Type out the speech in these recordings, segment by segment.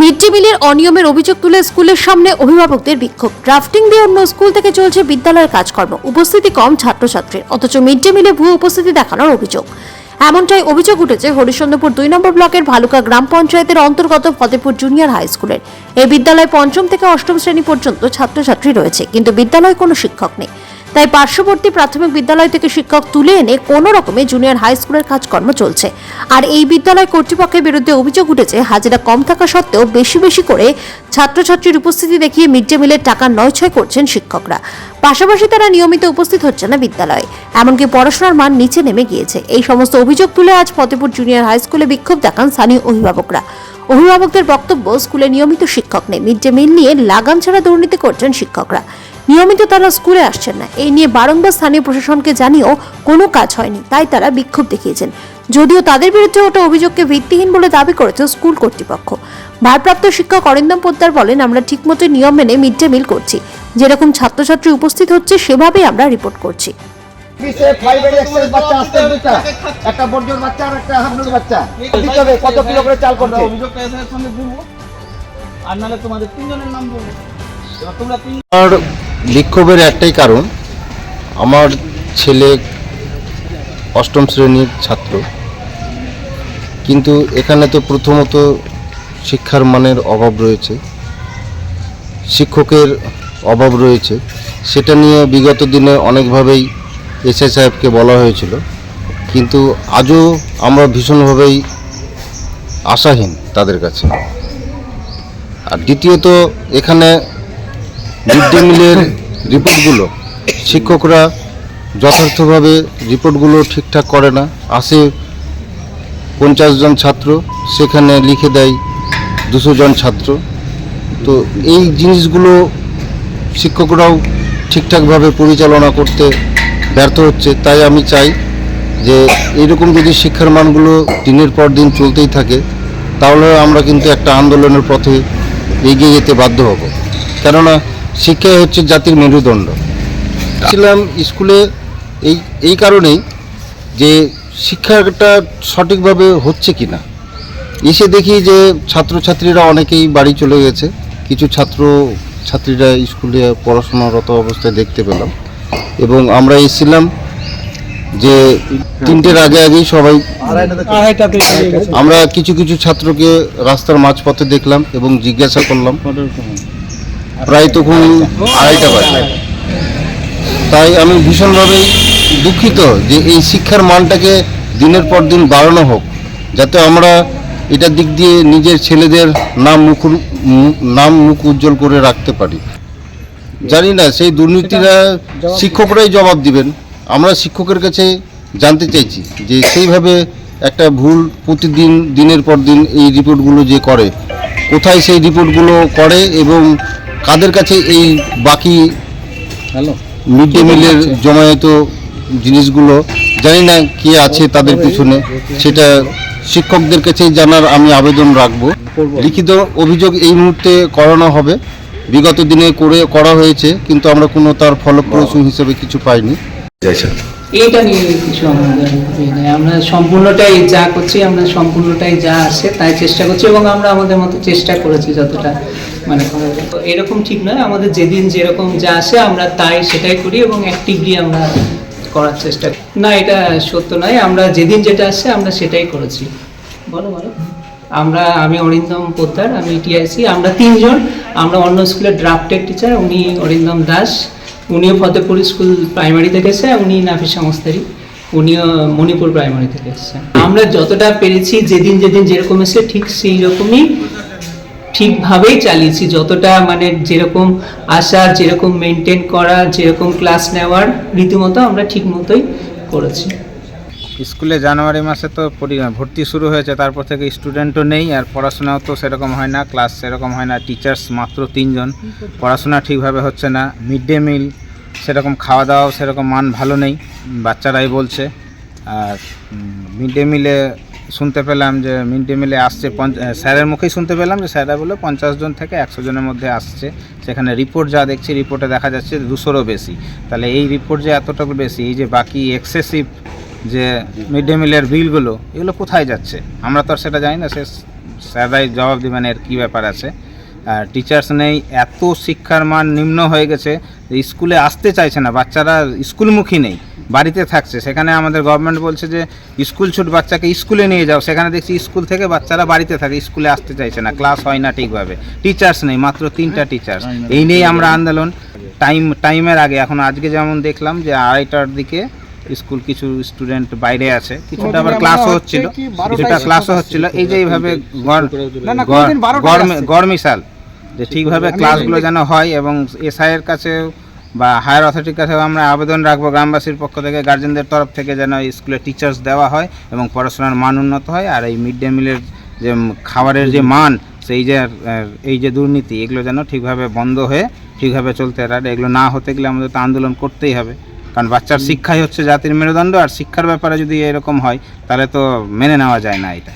Mid day মিলের অনিয়মের অভিযোগ তুলে স্কুলের সামনে অভিভাবকদের বিক্ষোভ। ড্রাফটিং দিয়ে অন্য স্কুল থেকে চলছে বিদ্যালয়ের কাজকর্ম। উপস্থিতি কম ছাত্রছাত্রীর। অথচ মিড ডে মিলে ভুয়ো উপস্থিতি দেখানোর অভিযোগ। এমনটাই অভিযোগ উঠেছে হরিশ্চন্দ্রপুর দুই নম্বর ব্লকের ভালুকা গ্রাম পঞ্চায়েতের অন্তর্গত ফতেপুর জুনিয়র হাই স্কুলের। এই বিদ্যালয়ে পঞ্চম থেকে অষ্টম শ্রেণি পর্যন্ত ছাত্রছাত্রী রয়েছে, কিন্তু বিদ্যালয়ে কোনো শিক্ষক নেই। তাই পার্শ্ববর্তী প্রাথমিক বিদ্যালয় থেকে শিক্ষক তুলে এনে কোনো রকমে জুনিয়র হাই স্কুলের কাজকর্ম চলছে। আর এই বিদ্যালয় কর্তৃপক্ষের বিরুদ্ধে অভিযোগ উঠেছে, হাজিরা কম থাকা সত্ত্বেও বেশি বেশি করে ছাত্রছাত্রীর উপস্থিতি দেখিয়ে মিড ডে মিলের টাকা নয়ছয় করছেন শিক্ষকরা। পাশাপাশি তারা নিয়মিত উপস্থিত হচ্ছে না বিদ্যালয়ে। এমনকি পড়াশোনার মান নিচে নেমে গিয়েছে। এই সমস্ত অভিযোগ তুলে আজ ফতেপুর জুনিয়র হাই স্কুলে বিক্ষোভ দেখান স্থানীয় অভিভাবকরা। অভিভাবকদের বক্তব্য, স্কুলে নিয়মিত শিক্ষক নেই। মিড ডে মিল নিয়ে লাগাম ছাড়া দুর্নীতি করছেন শিক্ষকরা। নিয়মিত তারা স্কুলে আসছেন না। এই নিয়ে বারংবার স্থানীয় প্রশাসনকে জানিয়েও কোনো কাজ হয়নি তাই তারা বিক্ষোভ দেখিয়েছেন। যদিও তাদের বিরুদ্ধে ওটা অভিযোগকে ভিত্তিহীন বলে দাবি করেছে স্কুল কর্তৃপক্ষ। ভারপ্রাপ্ত শিক্ষক অরিন্দম পোদ্দার বলেন আমরা ঠিকমতো নিয়ম মেনে মিড ডে মিল করছি। যেরকম ছাত্রছাত্রী উপস্থিত হচ্ছে সেভাবেই আমরা রিপোর্ট করছি। একটা বাচ্চা আর একটা বাচ্চা। কত কিলো করে চাল করছে অভিযোগটা এসআইয়ের সঙ্গে বলব। আর নাহলে তোমাদের তিনজনের নাম বলব। তোমরা তিন আমার বিক্ষোভের একটাই কারণ, আমার ছেলে অষ্টম শ্রেণির ছাত্র। কিন্তু এখানে তো প্রথমত শিক্ষার মানের অভাব রয়েছে, শিক্ষকের অভাব রয়েছে। সেটা নিয়ে বিগত দিনে অনেকভাবেই এসআই সাহেবকে বলা হয়েছিল, কিন্তু আজও আমরা ভীষণভাবেই আশাহীন তাদের কাছে। আর দ্বিতীয়ত, এখানে মিড মিলের রিপোর্টগুলো, শিক্ষকরা যথার্থভাবে রিপোর্টগুলো ঠিকঠাক করে না। আসে পঞ্চাশ জন ছাত্র, সেখানে লিখে দেয় দুশো জন ছাত্র। তো এই জিনিসগুলো শিক্ষকরাও ঠিকঠাকভাবে পরিচালনা করতে ব্যর্থ হচ্ছে। তাই আমি চাই যে এইরকম যদি শিক্ষার মানগুলো দিনের পর দিন চলতেই থাকে, তাহলে আমরা কিন্তু একটা আন্দোলনের পথে এগিয়ে যেতে বাধ্য হব। কেননা শিক্ষাই হচ্ছে জাতির মেরুদণ্ড। ছিলাম স্কুলে এই এই কারণেই যে শিক্ষাটা সঠিকভাবে হচ্ছে কি না এসে দেখি যে ছাত্রছাত্রীরা অনেকেই বাড়ি চলে গেছে। কিছু ছাত্র, ছাত্রীরা স্কুলে পড়াশোনারত অবস্থায় দেখতে পেলাম। এবং আমরা এসেছিলাম যে তিনটের আগে আগেই সবাই আমরা কিছু কিছু ছাত্রকে রাস্তার মাঝপথে দেখলাম এবং জিজ্ঞাসা করলাম প্রায় তখন আড়াইটা বাজে। তাই আমি ভীষণভাবেই দুঃখিত যে এই শিক্ষার মানটাকে দিনের পর দিন বাড়ানো হোক, যাতে আমরা এটার দিক দিয়ে নিজের ছেলেদের নাম মুখ নাম মুখ উজ্জ্বল করে রাখতে পারি। জানি না, সেই দুর্নীতিরা শিক্ষকরাই জবাব দিবেন। আমরা শিক্ষকের কাছে জানতে চাইছি যে সেইভাবে একটা ভুল প্রতিদিন, দিনের পর দিন এই রিপোর্টগুলো যে করে, কোথায় সেই রিপোর্টগুলো করে এবং কাদের কাছে এই বাকি হ্যালো? মিড ডে মিলের জমায়েত জিনিসগুলো জানি না কে আছে তাদের পিছনে সেটা শিক্ষকদের কাছেই জানার আমি আবেদন রাখব। লিখিত অভিযোগ এই মুহূর্তে করানো হবে। বিগত দিনে করে করা হয়েছে কিন্তু আমরা কোনো তার ফলপ্রসূ হিসেবে কিছু পাইনি। এইটা নিয়ে কিছু আমাদের আমরা সম্পূর্ণটাই যা করছি আমরা সম্পূর্ণটাই যা আসে তাই চেষ্টা করছি এবং আমরা আমাদের মতো চেষ্টা করেছি যতটা মানে তো এরকম ঠিক নয়। আমাদের যেদিন যেরকম যা আসে, আমরা তাই সেটাই করি এবং অ্যাক্টিভলি আমরা করার চেষ্টা না, এটা সত্য নয়। আমরা যেদিন যেটা আসে, আমরা সেটাই করেছি। বলো বলো। আমরা, আমি অরিন্দম পোদ্দার, আমি টিআইসি। আমরা তিনজন। আমরা অন্য স্কুলের ড্রাফটেড টিচার উনি অরিন্দম দাস। উনিও ফতেপুর স্কুল প্রাইমারি থেকে এসে উনি নাফিস সংস্থারই। উনিও মণিপুর প্রাইমারি থেকে এসেছেন আমরা যতটা পেরেছি, যেদিন যেদিন যেরকম এসে ঠিক সেই রকমই ঠিকভাবেই চালিয়েছি। যতটা মানে যেরকম আসার যেরকম মেনটেন করা, যেরকম ক্লাস নেওয়ার রীতিমতো আমরা ঠিক মতোই করেছি। স্কুলে জানুয়ারি মাসে তো ভর্তি শুরু হয়েছে, তারপর থেকে স্টুডেন্টও নেই, আর পড়াশোনাও তো সেরকম হয় না ক্লাস সেরকম হয় না টিচার্স মাত্র তিনজন। পড়াশোনা ঠিকভাবে হচ্ছে না মিড ডে মিল সেরকম খাওয়া দাওয়াও সেরকম মান ভালো নেই, বাচ্চারাই বলছে। আর মিড ডে মিলে শুনতে পেলাম যে মিড ডে মিলে আসছে স্যারের মুখেই শুনতে পেলাম যে স্যাররা বলে পঞ্চাশ জন থেকে একশো জনের মধ্যে আসছে। সেখানে রিপোর্ট যা দেখছি, রিপোর্টে দেখা যাচ্ছে দুশোরও বেশি। তাহলে এই রিপোর্ট যে এতটুকু বেশি, এই যে বাকি এক্সেসিভ যে মিড ডে মিলের বিলগুলো, এগুলো কোথায় যাচ্ছে? আমরা তো আর সেটা জানি না, সে স্যাররাই জবাব দেবেন এর কী ব্যাপার আছে। আর টিচার্স নেই, এত শিক্ষার মান নিম্ন হয়ে গেছে স্কুলে আসতে চাইছে না, বাচ্চারা স্কুলমুখী নেই। বাড়িতে থাকছে। সেখানে আমাদের গভর্নমেন্ট বলছে যে স্কুল ছুট বাচ্চাকে স্কুলে নিয়ে যাও। সেখানে দেখছি স্কুল থেকে বাচ্চারা বাড়িতে থাকে স্কুলে আসতে চাইছে না। ক্লাস হয় না ঠিকভাবে। টিচার্স নেই মাত্র তিনটা টিচার্স এই নিয়েই আমরা আন্দোলন। টাইম টাইমের আগে এখন আজকে যেমন দেখলাম যে আড়াইটার দিকে স্কুল কিছু স্টুডেন্ট বাইরে আছে। কিছুটা আবার ক্লাসও হচ্ছিল। কিছুটা ক্লাসও হচ্ছিল। এই যে এইভাবে গড়মিশাল যে ঠিকভাবে ক্লাসগুলো যেন হয় এবং এসআইয়ের কাছে বা হায়ার অথরিটির কাছে আমরা আবেদন রাখব গ্রামবাসীর পক্ষ থেকে গার্জেনদের তরফ থেকে যেন স্কুলে টিচার্স দেওয়া হয় এবং পড়াশোনার মান উন্নত হয়। আর এই মিড ডে মিলের যে খাবারের যে মান সেই যে এই যে দুর্নীতি এগুলো যেন ঠিকভাবে বন্ধ হয়ে ঠিকভাবে চলতে পারে। এগুলো না হতে গেলে আমাদের তো আন্দোলন করতেই হবে। কারণ বাচ্চার শিক্ষাই হচ্ছে জাতির মেরুদণ্ড আর শিক্ষার ব্যাপারে যদি এরকম হয় তাহলে তো মেনে নেওয়া যায় না এটা।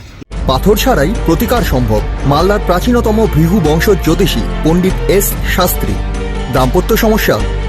পাথর ছাড়াই প্রতিকার সম্ভব। মালদার প্রাচীনতম ভৃহু বংশ জ্যোতিষী পণ্ডিত এস শাস্ত্রী। দাম্পত্য সমস্যা